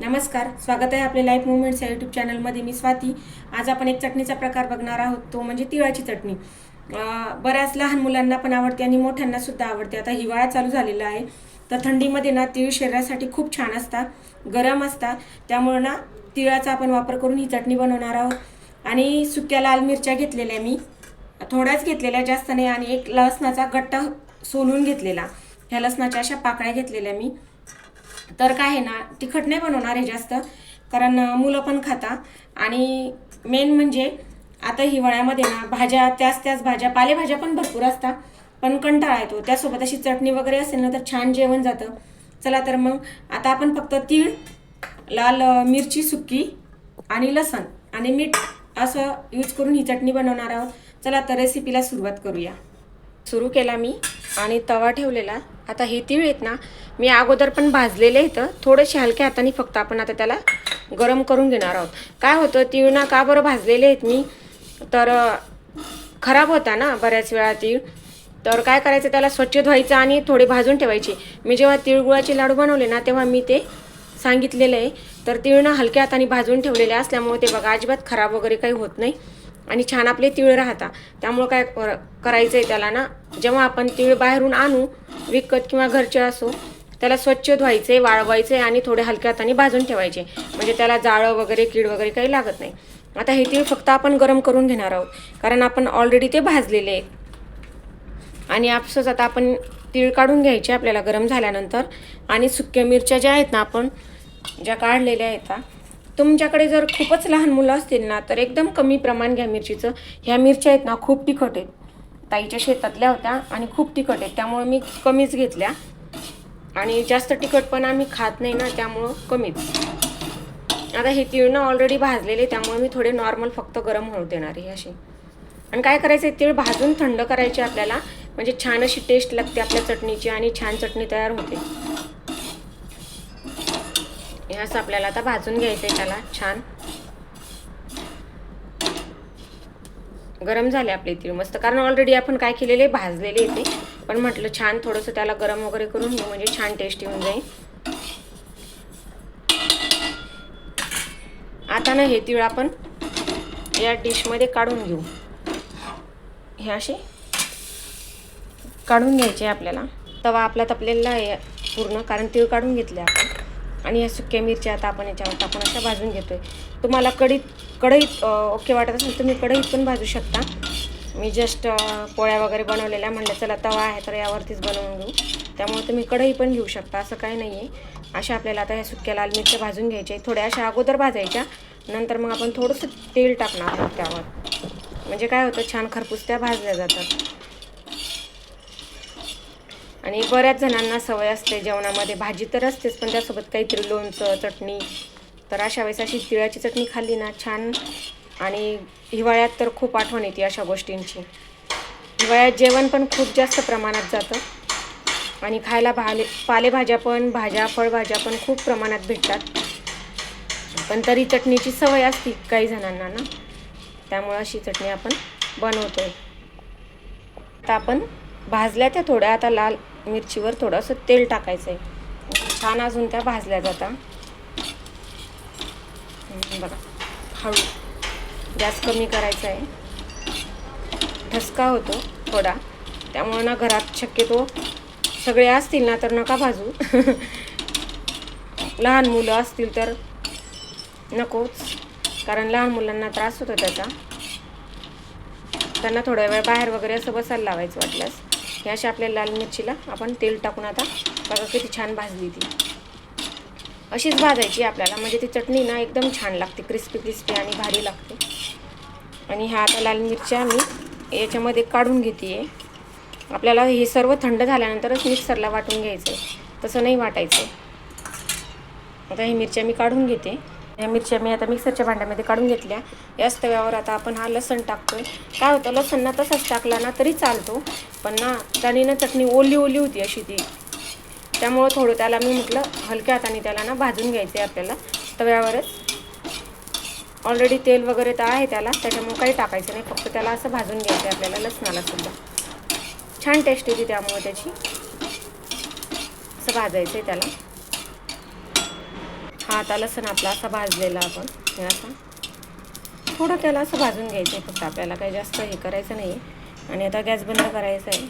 नमस्कार स्वागत आहे आपले लाईफ मुवमेंट्स या यूट्यूब चॅनलमध्ये मी स्वाती. आज आपण एक चटणीचा प्रकार बघणार आहोत. तो म्हणजे तिळाची चटणी. बऱ्याच लहान मुलांना पण आवडते आणि मोठ्यांना सुद्धा आवडते. आता हिवाळा चालू झालेला आहे. तर थंडीमध्ये ना तिळ शरीरासाठी खूप छान असतात. गरम असतात. त्यामुळे ना तिळाचा आपण वापर करून ही चटणी बनवणार आहोत. आणि सुक्या लाल मिरच्या घेतलेल्या मी. थोड्याच घेतलेल्या जास्त नाही. आणि एक लसणाचा गट्टा सोलून घेतलेला. ह्या लसणाच्या अशा पाकळ्या घेतलेल्या मी. तर काय आहे ना तिखट नाही बनवणार आहे जास्त कारण मुलं पण खाता आणि मेन म्हणजे आता हिवाळ्यामध्ये ना भाज्या त्याच त्याच भाज्या पालेभाज्या पण भरपूर असतात पण कंटाळा येतो. त्यासोबत अशी चटणी वगैरे असेल ना तर छान जेवण जातं. चला तर मग आता आपण फक्त तीळ लाल मिरची सुक्की आणि लसण आणि मीठ असं यूज करून ही चटणी बनवणार आहोत. चला तर रेसिपीला सुरुवात करूया. सुरू केला मी आणि तवा ठेवलेला. आता हे तीळ आहेत ना मी अगोदर पण भाजलेले आहेत. थोडेसे हलक्या हाताने फक्त आपण आता त्याला गरम करून घेणार आहोत. काय होतं तीळ ना का बरं भाजलेले आहेत मी? तर खराब होता ना बऱ्याच वेळा तीळ. तर काय करायचं त्याला स्वच्छ धुवायचं आणि थोडे भाजून ठेवायचे. मी जेव्हा तिळगुळाचे लाडू बनवले ना तेव्हा मी ते सांगितलेलं आहे. तर तीळ ना हलक्या हाताने भाजून ठेवलेले असल्यामुळे ते बघा अजिबात खराब वगैरे काही होत नाही. आणि छान आपले तीळ राहतात त्यामुळं काय कर करायचं आहे त्याला ना जेव्हा आपण तीळ बाहेरून आणू विकत किंवा घरचे असो त्याला स्वच्छ धुवायचे वाळवायचे आणि थोडे हलक्या हाताने भाजून ठेवायचे. म्हणजे त्याला जाळं वगैरे कीड वगैरे काही लागत नाही. आता हे तीळ फक्त आपण गरम करून घेणार आहोत. कारण आपण ऑलरेडी ते भाजलेले आहेत. आणि आपसच आता आपण तीळ काढून घ्यायचे आपल्याला गरम झाल्यानंतर. आणि सुक्या मिरच्या ज्या आहेत ना आपण ज्या काढलेल्या आहेत तुमच्याकडे जर खूपच लहान मुलं असतील ना तर एकदम कमी प्रमाण घ्या मिरचीचं. ह्या मिरच्या आहेत ना खूप तिखट आहेत. ताईच्या शेतातल्या होत्या आणि खूप तिखट आहेत. त्यामुळे मी कमीच घेतल्या. आणि जास्त तिखटपणा आम्ही खात नाही ना त्यामुळं कमीच. आता हे तीळ ना ऑलरेडी भाजलेले त्यामुळे मी थोडे नॉर्मल फक्त गरम होऊ देणार आहे असे आणि काय करायचं आहे तीळ भाजून थंड करायचे आपल्याला. म्हणजे छान अशी टेस्ट लागते आपल्या चटणीची आणि छान चटणी तयार होते. असं आपल्याला आता भाजून घ्यायचं आहे त्याला. छान. गरम झाले आपले तीळ मस्त. कारण ऑलरेडी आपण काय केलेले भाजलेले येते पण म्हटलं छान थोडंसं त्याला गरम वगैरे करून घेऊ म्हणजे छान टेस्टी होऊन जाईल. आता ना हे तीळ आपण या डिशमध्ये काढून घेऊ. हे असे काढून घ्यायचे आपल्याला. तवा आपला तपलेला आहे पूर्ण कारण तीळ काढून घेतले आपण. आणि या सुक्या मिरच्या आता आपण याच्यावर टाकून अशा भाजून घेतो आहे तुम्हाला कढीत कढईत ओके वाटत असेल तुम्ही कढईत पण भाजू शकता. मी जस्ट पोळ्या वगैरे बनवलेल्या म्हणलं चला तवा आहे तर यावरतीच बनवून घेऊ. त्यामुळे तुम्ही कढई पण घेऊ शकता असं काही नाही आहे अशा आपल्याला आता ह्या सुक्या लाल मिरच्या भाजून घ्यायच्या आहे थोड्या अशा अगोदर भाजायच्या. नंतर मग आपण थोडंसं तेल टाकणार आहोत त्यावर. म्हणजे काय होतं छान खरपूस त्या भाजल्या जातात. आणि बऱ्याच जणांना सवय असते जेवणामध्ये भाजी तर असतेच पण त्यासोबत काहीतरी लोणचं चटणी. तर अशा वेळेस अशी तिळाची चटणी खाल्ली ना छान. आणि हिवाळ्यात तर खूप आठवण येते अशा गोष्टींची. हिवाळ्यात जेवण पण खूप जास्त प्रमाणात जातं. आणि खायला भाले पालेभाज्या पण भाज्या फळभाज्या पण खूप प्रमाणात भेटतात. पण तरी चटणीची सवय असते काही जणांना ना. त्यामुळं अशी चटणी आपण बनवतो आता आपण भाजल्या त्या थोड्या आता लाल मिरचीवर थोडंसं तेल टाकायचं आहे छान अजून त्या भाजल्या जातात बघा. हळू. गॅस कमी करायचा आहे ठसका होतो थोडा. त्यामुळं ना घरात शक्यतो सगळे असतील ना तर नका भाजू. लहान मुलं असतील तर नकोच. कारण लहान मुलांना त्रास होतो त्याचा. त्यांना थोड्या वेळ बाहेर वगैरे असं बसायला लावायचं वाटल्यास. हे अशा आपल्या लाल मिरचीला आपण तेल टाकून आता बघा किती छान भाजली ती. अशीच भाजायची आपल्याला म्हणजे ती चटणी ना एकदम छान लागते क्रिस्पी क्रिस्पी आणि भारी लागते. आणि ह्या आता लाल मिरच्या मी याच्यामध्ये काढून घेते. आपल्याला हे सर्व थंड झाल्यानंतरच मिक्सरला वाटून घ्यायचं आहे तसं नाही वाटायचं आता ही मिरच्या मी काढून घेते. या मिरच्या मी आता मिक्सरच्या भांड्यामध्ये काढून घेतल्या. याच तव्यावर आता आपण हा लसण टाकतोय. काय होतं लसण ना तसाच टाकला ना तरी चालतो. पण ना त्याने ना चटणी ओली ओली होती अशी ती. त्यामुळं थोडं त्याला मी म्हटलं हलक्या हाताने त्याला ना भाजून घ्यायचं आहे आपल्याला. तव्यावरच. ऑलरेडी तेल वगैरे तर आहे त्याला त्याच्यामुळे काही टाकायचं नाही. फक्त त्याला असं भाजून घ्यायचं आहे आपल्याला लसणाला सुद्धा. छान टेस्ट येते त्यामुळे त्याची. असं भाजायचं आहे त्याला. हा आता लसण आपला असा भाजलेला आपण. असा. थोडं त्याला असं भाजून घ्यायचं आहे फक्त. आपल्याला काही जास्त हे करायचं नाही. आणि आता गॅस बंद करायचा आहे.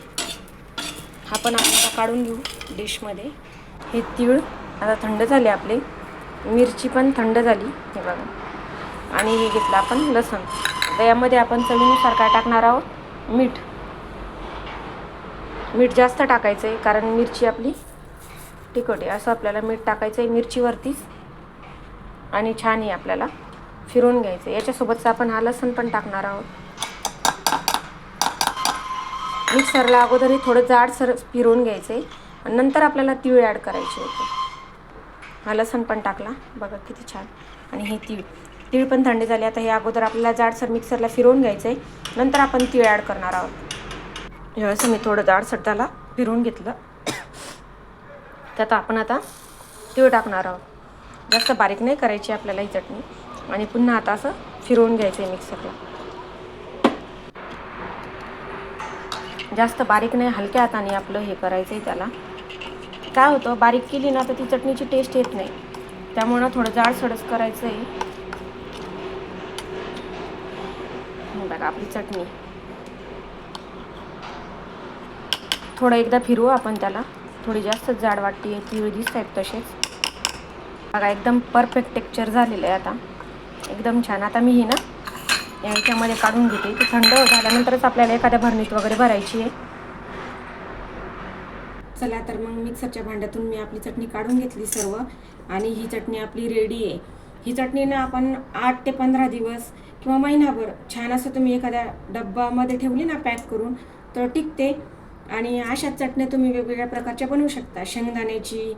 हा पण आपण आता काढून घेऊ डिशमध्ये. हे तीळ आता थंड झाले आपले. मिरची पण थंड झाली. हे बघा. आणि हे घेतलं आपण लसण. आता यामध्ये आपण चवीनुसार काय टाकणार आहोत? मीठ. मीठ जास्त टाकायचं आहे. कारण मिरची आपली तिखट आहे. असं आपल्याला मीठ टाकायचं आहे मिरचीवरतीच. आणि छान हे आपल्याला. फिरून घ्यायचं याच्यासोबतच आपण हा लसण पण टाकणार आहोत. मिक्सरला अगोदर हे थोडं जाडसर फिरवून घ्यायचं आहे आणि नंतर आपल्याला तीळ ॲड करायचे होते. हा लसण पण टाकला. बघा किती छान. आणि हे तीळ. तीळ पण थंडी झाली. आता हे अगोदर आपल्याला जाडसर मिक्सरला फिरवून घ्यायचं आहे नंतर आपण तीळ ॲड करणार आहोत. यावेळेस मी थोडं जाडसर त्याला फिरवून घेतलं. त्यात आपण आता तीळ टाकणार आहोत. जास्त बारीक नाही करायची आपल्याला ही चटणी. आणि पुन्हा आता असं फिरवून घ्यायचं आहे मिक्सरला. जास्त बारीक नाही हलक्या हाताने आपलं हे करायचं आहे त्याला. काय होतं बारीक केली ना तर ती चटणीची टेस्ट येत नाही. त्यामुळं थोडं जाडसडच करायचं आहे बघा आपली चटणी. थोडं एकदा फिरवू आपण त्याला. थोडी जास्त जाड वाटते ती दिसत आहेत तसेच. बघा एकदम परफेक्ट टेक्चर झालेलं आहे आता. एकदम छान. आता मी ही ना याच्यामध्ये काढून घेते. ती थंड झाल्यानंतरच आपल्याला एखाद्या भरणीत वगैरे भरायची आहे. चला तर मग मिक्सरच्या भांड्यातून मी आपली चटणी काढून घेतली सर्व. आणि ही चटणी आपली रेडी आहे. ही चटणी ना आपण आठ ते पंधरा दिवस किंवा महिनाभर छान असं तुम्ही एखाद्या डब्बामध्ये ठेवली ना पॅक करून तर टिकते. आणि अशाच चटण्या तुम्ही वेगवेगळ्या प्रकारच्या बनवू शकता. शेंगदाण्याची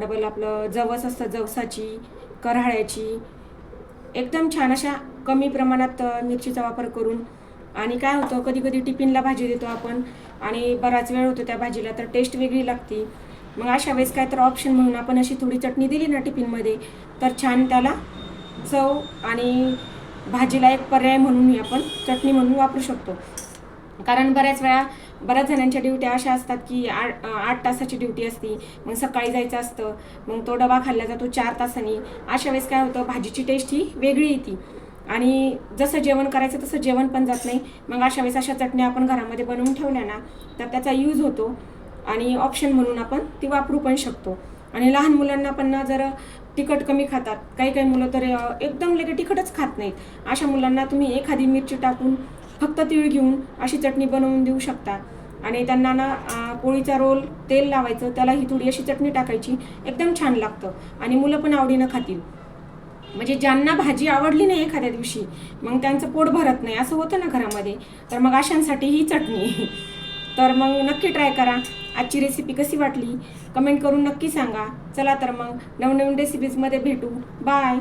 डबल आपलं जवस असतं जवसाची कऱ्हाळ्याची एकदम छान अशा कमी प्रमाणात मिरचीचा वापर करून. आणि काय होतं कधी कधी टिफिनला भाजी देतो आपण आणि बराच वेळ होतो त्या भाजीला तर टेस्ट वेगळी लागते. मग अशा वेळेस काय तर ऑप्शन म्हणून आपण अशी थोडी चटणी दिली ना टिफिनमध्ये तर छान त्याला चव आणि भाजीला एक पर्याय म्हणून आपण चटणी म्हणून वापरू शकतो. कारण बऱ्याच वेळा बऱ्याच जणांच्या ड्युट्या अशा असतात की आठ आठ तासाची ड्युटी असती मग सकाळी जायचं असतं मग तो डबा खाल्ला जातो चार तासांनी. अशा वेळेस काय होतं भाजीची टेस्ट ही वेगळी येते. आणि जसं जेवण करायचं तसं जेवण पण जात नाही. मग अशा वेळेस अशा चटण्या आपण घरामध्ये बनवून ठेवल्या ना तर त्याचा यूज होतो. आणि ऑप्शन म्हणून आपण ती वापरू पण शकतो. आणि लहान मुलांना पण ना जर तिखट कमी खातात. काही काही मुलं तर एकदम लगे तिखटच खात नाहीत. अशा मुलांना तुम्ही एखादी मिरची टाकून फक्त तीळ घेऊन अशी चटणी बनवून देऊ शकता. आणि त्यांना ना पोळीचा रोल तेल लावायचं त्याला ही थोडी अशी चटणी टाकायची एकदम छान लागतं. आणि मुलं पण आवडीनं खातील. म्हणजे ज्यांना भाजी आवडली नाही एखाद्या दिवशी मग त्यांचं पोट भरत नाही. असं होतं ना घरामध्ये. तर मग अशांसाठी ही चटणी. तर मग नक्की ट्राय करा. आजची रेसिपी कशी वाटली? कमेंट करून नक्की सांगा. चला तर मग नवनवीन रेसिपीजमध्ये भेटू. बाय